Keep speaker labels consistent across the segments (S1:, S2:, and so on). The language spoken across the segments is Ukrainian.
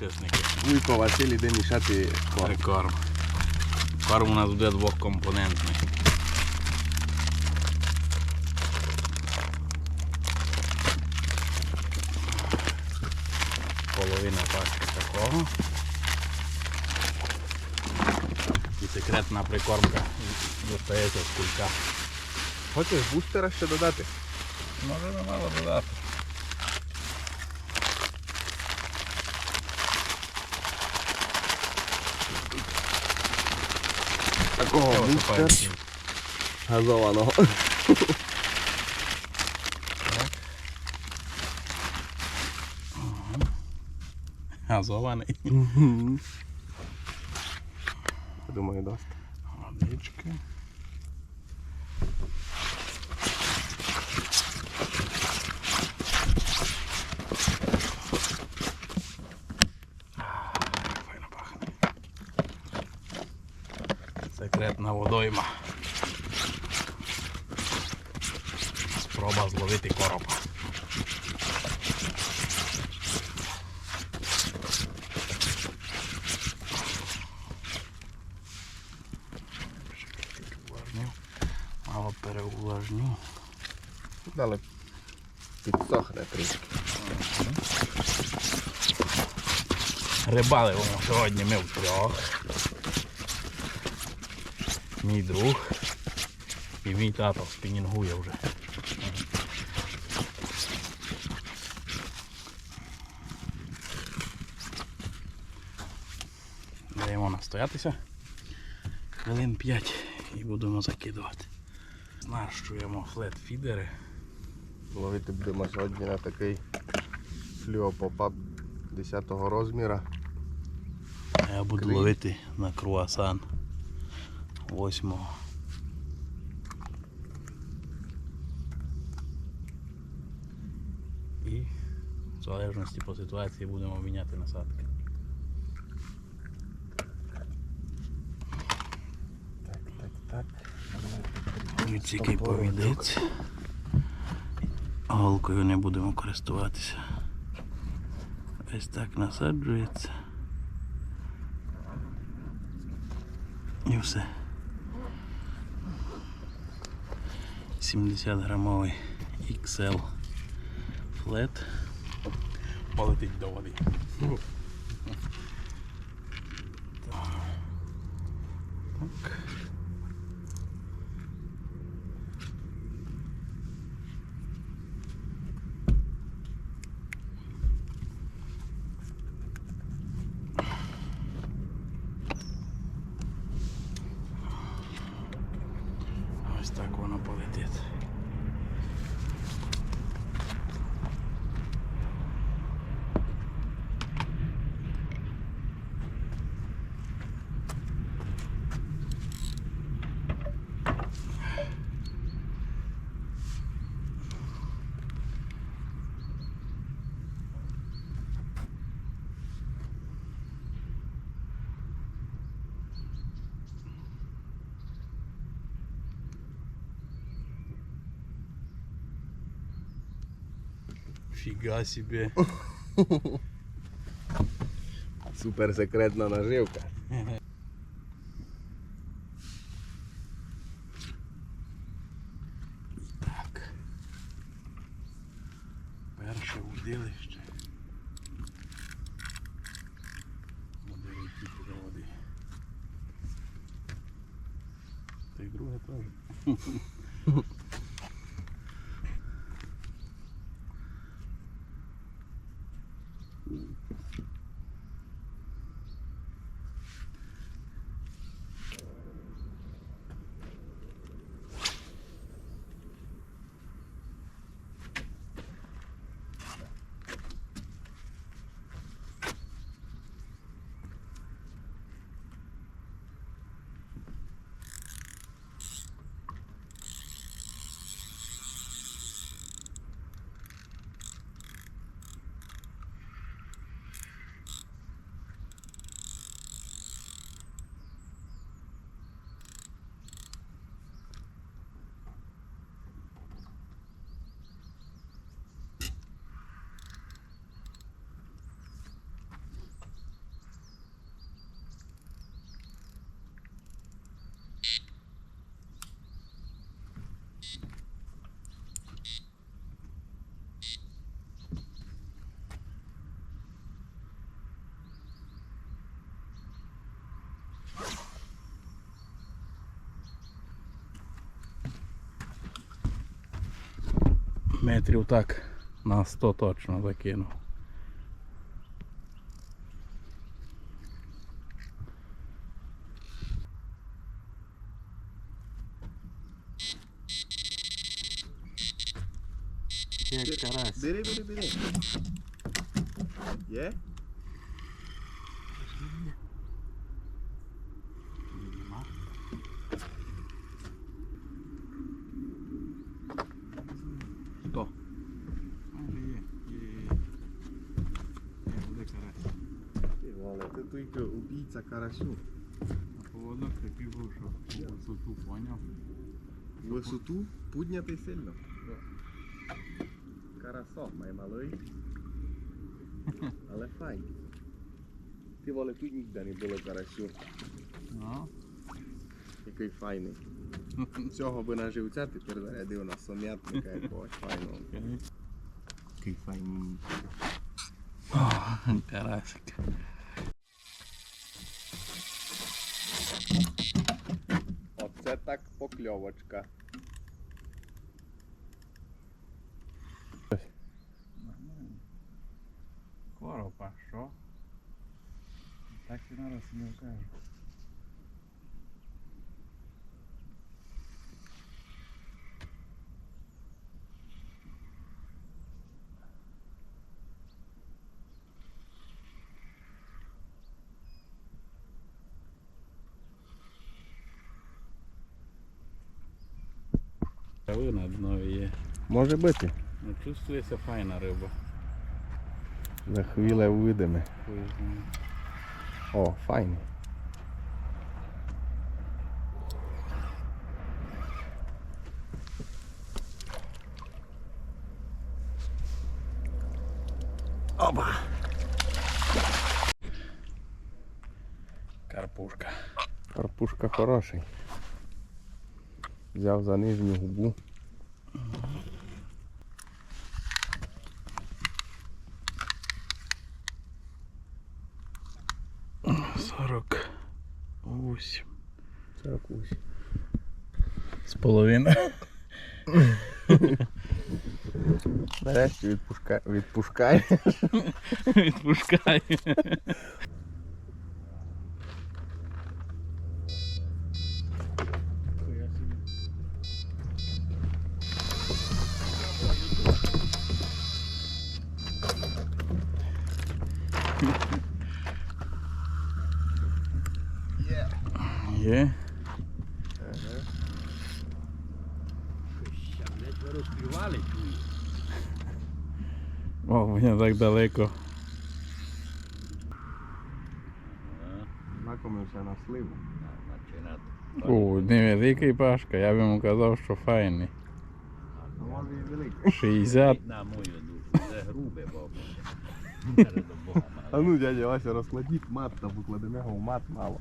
S1: дорогі підписники.
S2: Вуйко Василь іде мішати корм.
S1: Прикорм. Корм у нас буде двохкомпонентний. Половина пачки такого. І секретна прикормка достається з кулька.
S2: Хочеш бустера ще додати?
S1: Може не мало додати.
S2: Такого
S1: Ось
S2: бустер
S1: опається.
S2: газованого.
S1: Газований.
S2: Думаю, дасть.
S1: Мало переувлажнив.
S2: Далі підсохне трішки.
S1: Рибали воно сьогодні ми втрьох. Мій друг і мій тато спінінгує вже. Даємо настоятися хвилин 5 і будемо закидувати. Знарщуємо флет-фідери.
S2: Ловити будемо сьогодні на такий флюопопап 10 розміра.
S1: А Я буду
S2: Клей.
S1: ловити на круасан 8. І в залежності по ситуації будемо міняти насадки.
S2: Так, так, так.
S1: Ось який повідець. Голкою не будемо користуватися. Ось так насаджується. І все. 70 грамовий XL флет. Полетить до води. Так. Ось так воно полетить. Фіга себе.
S2: Супер секретна наживка.
S1: Метрів так на 100 точно закинув. Як карась.
S2: Бери, бери, бери. Є? Хто? Ти, Валя, ти тільки карасю.
S1: Поводок такий був, що висоту поняв.
S2: Висоту піднятий сильно. Карасок май малий. Але файн. Ти воле тут ніде не було карасю.
S1: Ну,
S2: Який файний. Цього би на живця тепер зарядив на сом'ятника якогось файного. Який файний.
S1: карасик.
S2: Так покльовочка.
S1: Коропа, що? Так і нараз не кажу. Трави на днові є.
S2: Може бути.
S1: Ну, чувствується файна риба.
S2: За хвиле видиме.
S1: Хуй.
S2: О, файний. Оба.
S1: Карпушка.
S2: Карпушка хороший. Взяв за нижню губу.
S1: Сорок восемь.
S2: 48.
S1: З половиною.
S2: Нарешті відпушка... відпускає.
S1: Відпускає. Є. О, мене так далеко.
S2: Знакомився на сливу.
S1: О, невеликий пашка, я б йому казав, що файний.
S2: Може великий.
S1: 60.
S3: На мою душу, це грубе бабу.
S2: А ну дядя Вася розкладіть мат та покладемо його в мат мало.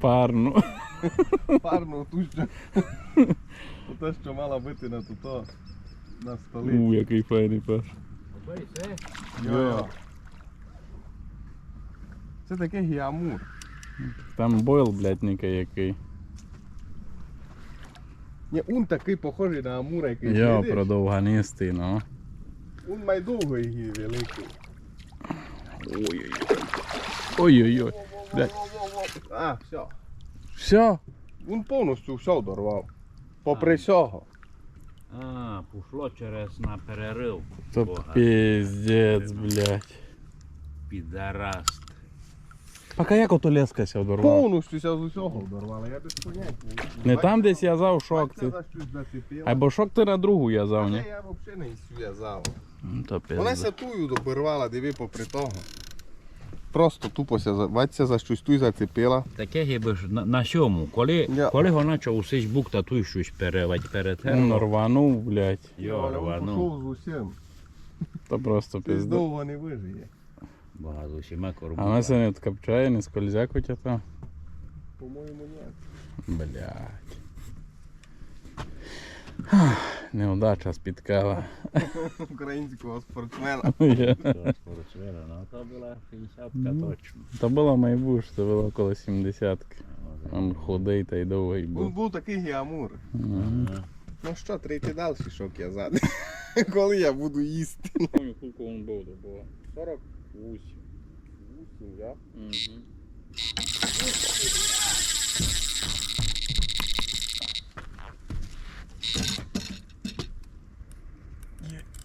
S1: парну.
S2: Парну ту що. Те, що мала бити на туто на столі.
S1: У, який файний паш.
S3: Бий, це?
S2: Йо-йо. Це таке гіамур.
S1: Там бойл, блядь, ніка який.
S2: Ні, он такий похожий на амура, який
S1: Йо,
S2: видиш?
S1: продовганистий, ну.
S2: Он майдовгий гі великий.
S1: Ой-ой-ой. Ой-ой-ой. Блядь.
S2: А, все.
S1: Все.
S2: Він повністю все дорвав. Попри сього.
S3: А, пішло через на перерив.
S1: То
S3: Бога.
S1: пиздец, блядь.
S3: Підараст.
S1: Пока як ото лескася одорвав.
S2: Повністю ся з усього дорвали, я без поняття.
S1: Не там десь я зав шок. Ти.
S2: щось.
S1: Або шок ти на другу я зав,
S2: Це
S1: ні?
S2: я взагалі не зв'язав.
S1: Ну, То
S2: Вона ся тую добирвала, диви попри того. Просто тупо ся за- бачиться за щось туй зацепила.
S3: Таке гіби ж на, на сьому. Коли,
S2: Я-
S3: коли вона усиш бук та туй щось перевать перед
S1: Ну, рванув, блядь.
S3: Йо, рванув.
S2: пішов з усім.
S1: То просто пизда.
S2: довго не вижиє.
S3: Бога з усіма
S1: А вона се не откопчає, не тебе там.
S2: По-моєму, ні.
S1: Блядь. Неудача спіткала.
S2: Українського спортсмена.
S1: Я-
S3: Спортсмена, ну то була 60
S1: Ну.
S3: точно.
S1: Та було майбуш, це було около 70
S3: Може.
S1: Он худий та й довгий
S2: Він
S1: був.
S2: був такий гіамур. Ну що, треба йти далі, що казати. Коли я буду їсти.
S1: Помню, скільки він був, то було. 48.
S2: 8, я?
S1: Угу.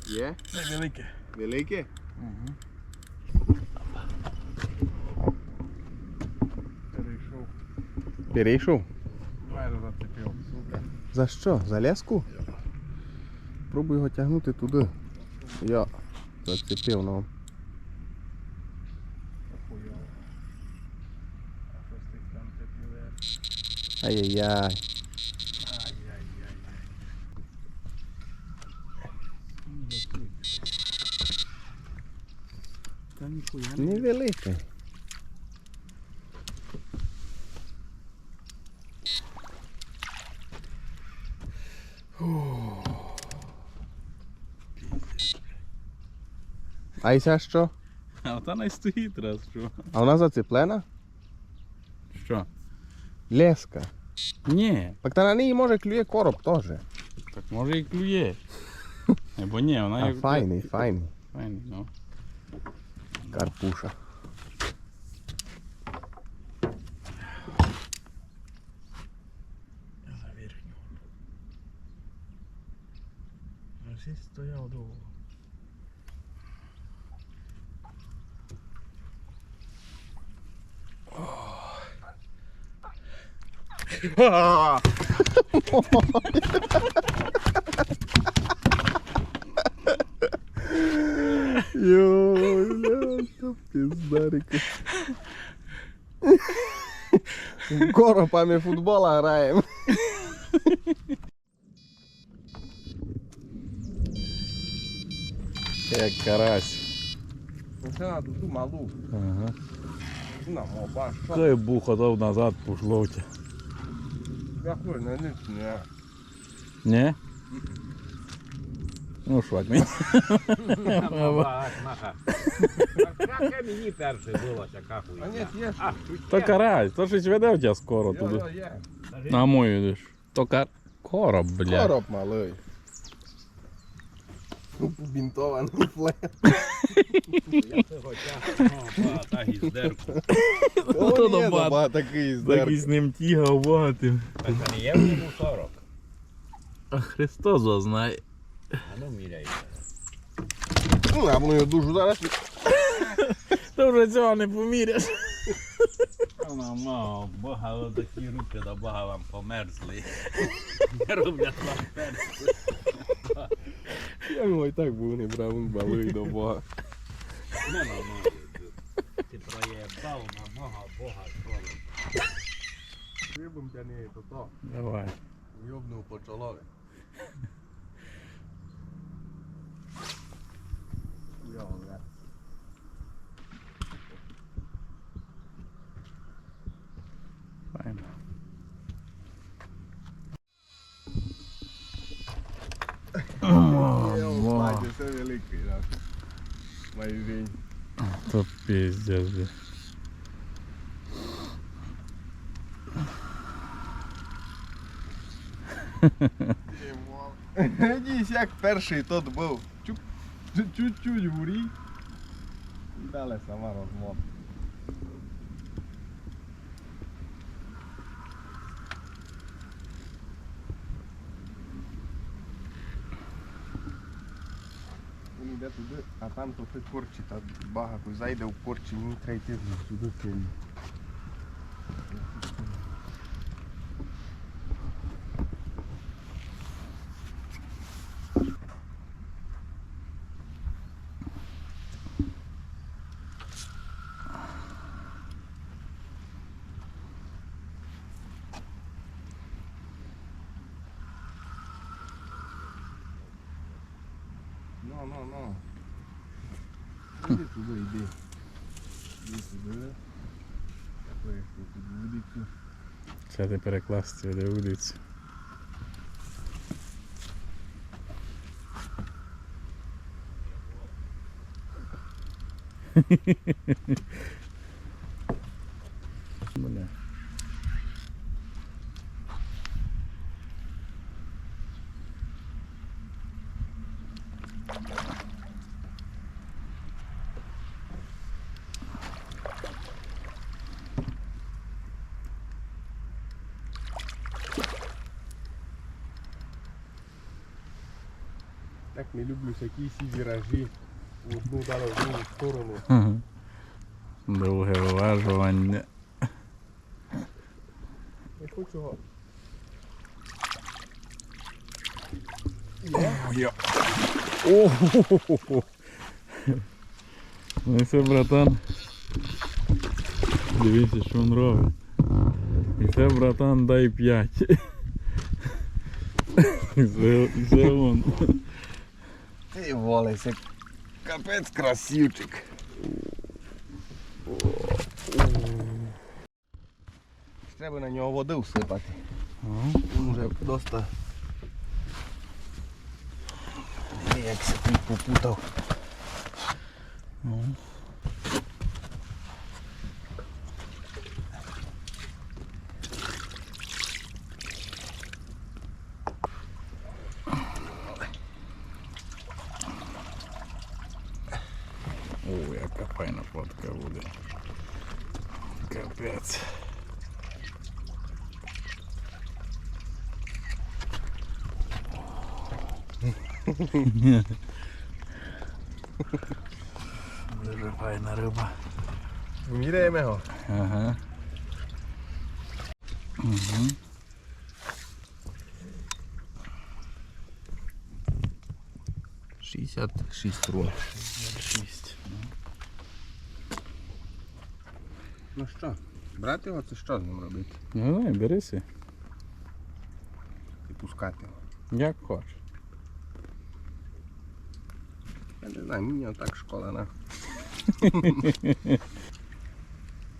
S2: Є?
S1: Невелике.
S2: Велике?
S1: Угу. Перейшов.
S2: Перейшов.
S1: Майже зацепив. Сука.
S2: За що? За леску? Пробуй його тягнути туди. Я зацепив ну.
S1: Охуєво. А що з тих там цепілеш?
S2: Ай-яй-яй.
S1: Ай-яй-яй. Та ніхуя не.
S2: Невелике. А і ця що?
S1: А та не стоїть раз, що?
S2: А вона зацеплена?
S1: Що?
S2: Леска.
S1: Ні,
S2: Так та на неї може клює короб теж.
S1: так може і клює. Або ні, вона
S2: А
S1: як...
S2: файний, файний.
S1: Файний, ну.
S2: Карпуша.
S1: І стояв довго.
S2: Йой, бля, пиздарики. Коропами футбола граємо.
S1: Як карась.
S2: Це треба ту малу.
S1: Ага.
S2: На моба.
S1: Хай буха дав назад пошло у тебе.
S2: Дякую, не ніч, не.
S1: Ні? Ну швак мені.
S3: Яке мені перше було така
S2: А
S3: хуйня.
S1: То карась, то щось веде в тебе скоро туди. На мою йдеш. То кар... Короб, бля.
S2: Короб малий. Бінтований флет.
S3: я цього часу, ну, та гіздерку.
S1: Ото
S2: О,
S1: бат.
S2: ба, такий
S1: Так
S2: здер.
S1: і з ним тігав багатим.
S3: Так а не є в ньому 40.
S1: А Христос знає.
S3: А ну міряй.
S2: Ну, а мою душу зараз.
S1: Ти вже цього не поміряш. Вона мав, бога такі руки до бога вам померзли. Не роблять вам перси.
S2: Я його і так був не брав, він балий до Бога.
S3: Не, ну, ну, Ти проєбав на мого бога скоро.
S2: Вибом тяне, то то.
S1: Давай.
S2: Йобнув по чолові. Йо,
S1: Файно. О,
S2: Бачиш, це великий, так. Майвінь.
S1: То пиздец, блядь.
S2: Дійсь, як перший тот був. Чуть-чуть гурі. І далі сама розмова. Він йде туди, а там то ти корчі, та багато зайде в корчі, мені треба йти сюди сильно. Ну, ну, ну. Іди туди, йди. Іди туди. Я поїхав тут вулицю.
S1: Ти перекласти, де вулицю. Бля.
S2: Так не люблю всякі сі віражі в одну дали в другу сторону.
S1: Довге виважування.
S2: Не хочу го.
S1: Йо. О, Ну все, братан. Дивіться, що він робить. І все, братан, дай 5. І це, і це он.
S2: Ти волися. Капець красивчик. Треба на нього води всипати. Він вже доста. Як тут попутав.
S1: Ну. О, яка файна фотка буде. Капець. Дуже файна риба.
S2: Міряємо його.
S1: Ага. Угу.
S2: Шістдесят шість рун.
S1: Шість.
S2: Ну що, брати його, це що з ним робити?
S1: Ну давай, берися.
S2: І пускати його.
S1: Як хочеш.
S2: Знаю, мені отак школа на.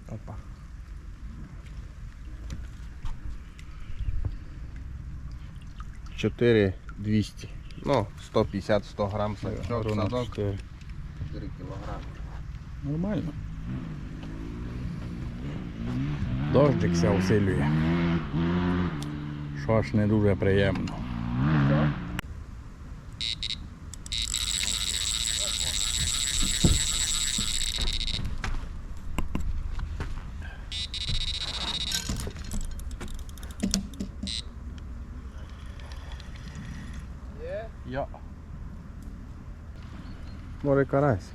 S2: Опа. Чотири двісті. Ну, 150-100 грам сачок, садок, 4 кілограми.
S1: Нормально. Дощик усилює. Що ж не дуже приємно. Я.
S2: Може карась.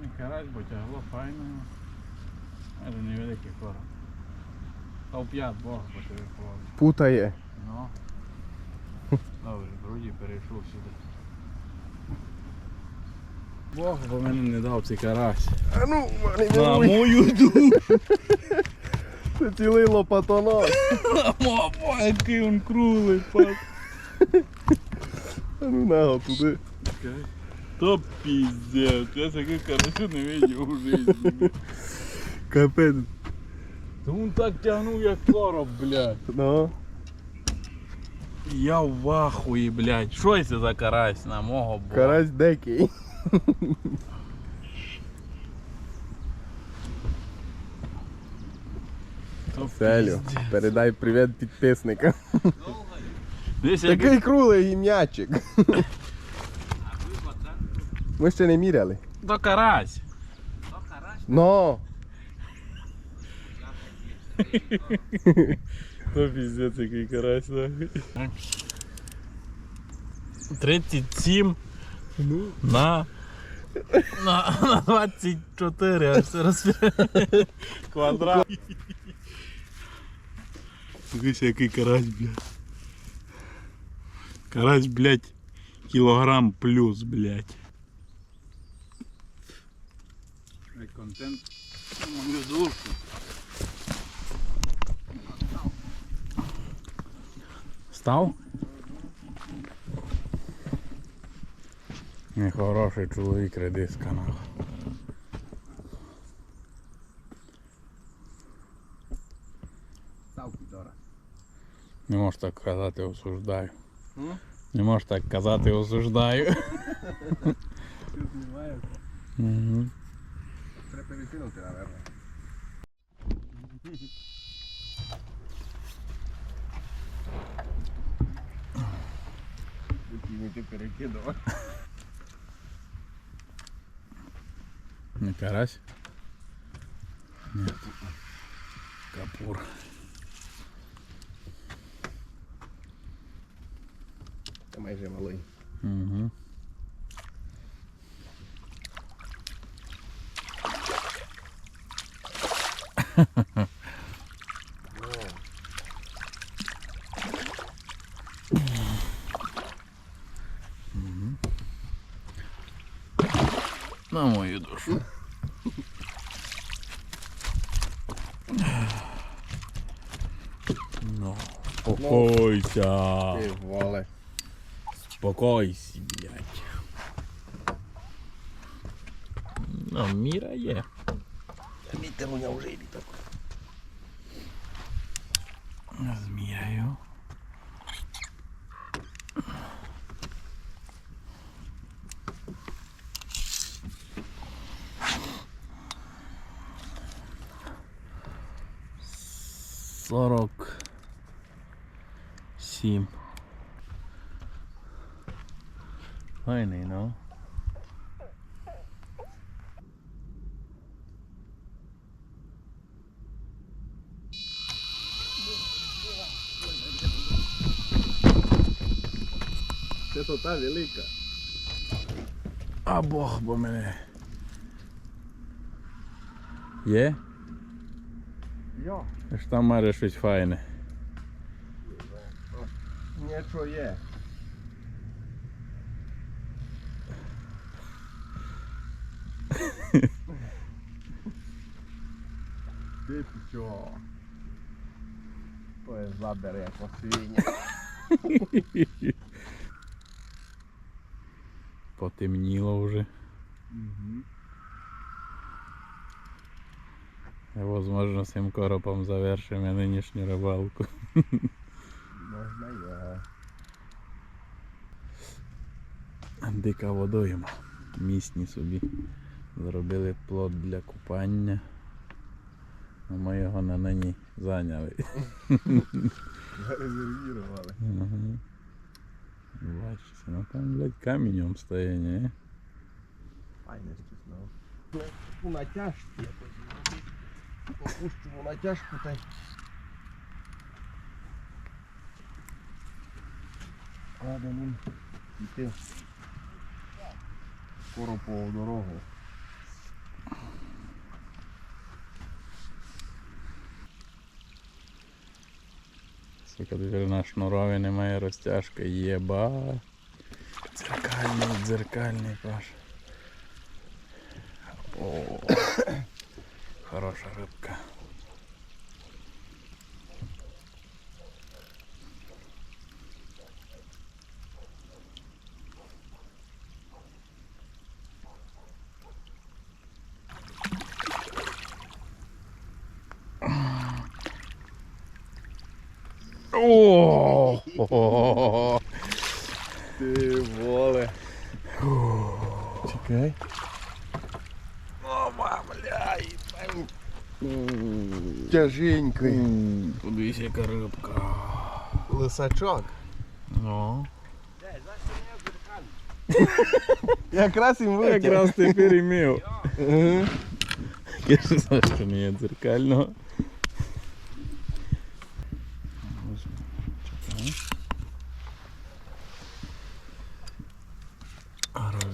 S1: Не карась, бо тягло файно. Але невеликий короб. Та в п'ят Бог по телефону.
S2: Путає.
S1: Ну. Добре, вроді перейшов сюди. Бог бо мене не дав цей карась.
S2: А ну,
S1: На
S2: милуй.
S1: мою душу!
S2: Це цілий лопатонос.
S1: Мама, який він круглий, пап.
S2: А ну наго туди.
S1: То пиздец, я такой карасю не видел в жизни.
S2: Капець.
S1: То він так тягнув, як короб, блядь.
S2: Ну.
S1: Я в ахуї, блядь. Що це за карась на мого бога?
S2: Карась дикий. Селю, передай привіт підписникам. Такий круглий м'ячик. Ми ще не міряли.
S1: То карась.
S2: Но.
S1: То пиздец, який карась, нахуй. 37
S2: Ну.
S1: на... На, на 24, аж розпі- квадрат. Дивись, який карась, блядь. Карась, блядь, кілограм плюс, блядь. Контент на мою душу. Став? Нехороший чоловік редиска нахуй.
S2: Став підора.
S1: Не можеш так казати, осуждаю. Не можеш так казати, осуждаю. Угу.
S2: Який ти перекидав.
S1: Не карась? Нет. Капур.
S2: Це майже малий.
S1: Угу. На мою душу. Ну, спокойся.
S2: Ти воле.
S1: Спокойся, блядь. Ну, міра є.
S2: Вітер у нього вже літак.
S1: Зміряю. Сорок сім. Файний, ну.
S2: Це то та велика.
S1: А Бог бо мене. Є?
S2: Йо.
S1: Ж там має щось файне.
S2: Нічого є. Ти що? То є забере як освіння.
S1: Потемніло вже. І, Возможно, цим коропом завершимо нинішню рибалку.
S2: Можна є.
S1: Дика водойма. Місні собі. Зробили плод для купання. А ми його на нині зайняли.
S2: Зарезервірували.
S1: Угу. Бачите, ну там, блядь, каменем стає, ні?
S2: Файне чесно. У натяжці якось. Опущу в натяжку та й. Ладно, ним йти. Скоро по дорогу.
S1: Сука, на шнурові немає розтяжки. Єба. Дзеркальний, дзеркальний паш. О, хороша рибка. О!
S2: Ти воле. Чекай.
S1: Ома, бляй.
S2: Тяженький.
S1: Подивись, яка рибка.
S2: Лисачок.
S1: Ну.
S2: Якраз їм витяг.
S1: Якраз ти перемів.
S2: Ага.
S1: Я ж знаю, що не є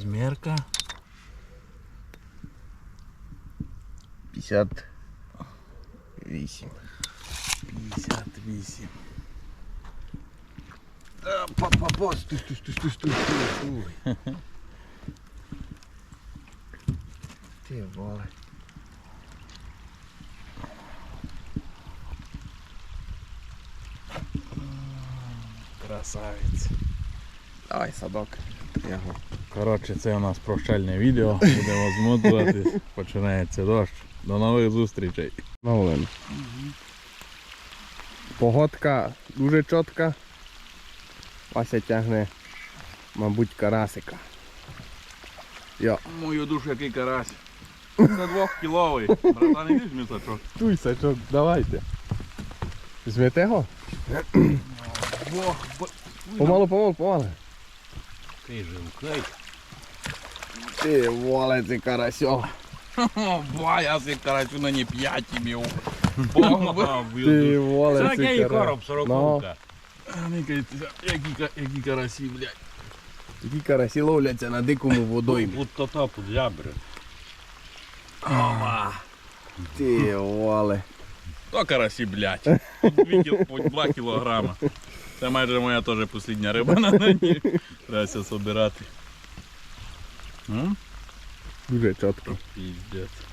S1: Размерка. 58. 58. Да,
S2: папа,
S1: папа,
S2: стой, стой, стой, стой, стой, стой, стой. Ты вала.
S1: Красавец.
S2: Давай, садок. Його.
S1: Коротше, це у нас прощальне відео. Будемо змотувати. Починається дощ. До нових зустрічей.
S2: Новин. Погодка дуже чітка. Вася тягне, мабуть, карасика. Йо.
S1: Мою душу який карась. Це двохкіловий. Братан, іди місачок.
S2: Туй, сачок, давайте. Візьмете його?
S1: Бог,
S2: Помалу, помалу, помалу.
S1: Ти живкай.
S2: Ти воле, це карасьо.
S1: Цей карась на не п'ять. Бог,
S2: Ти воле,
S3: Це
S2: це
S3: короб, сороковка.
S1: Які, які карасі, блядь.
S2: Такі карасі ловляться на дикому водоймі.
S3: От то то під зябри.
S2: Ти оле.
S1: То карасі, блядь. По 2 кілограма. Це майже моя теж послідня риба на нині. Треба собирати.
S2: Дуже чітко.
S1: Піздець.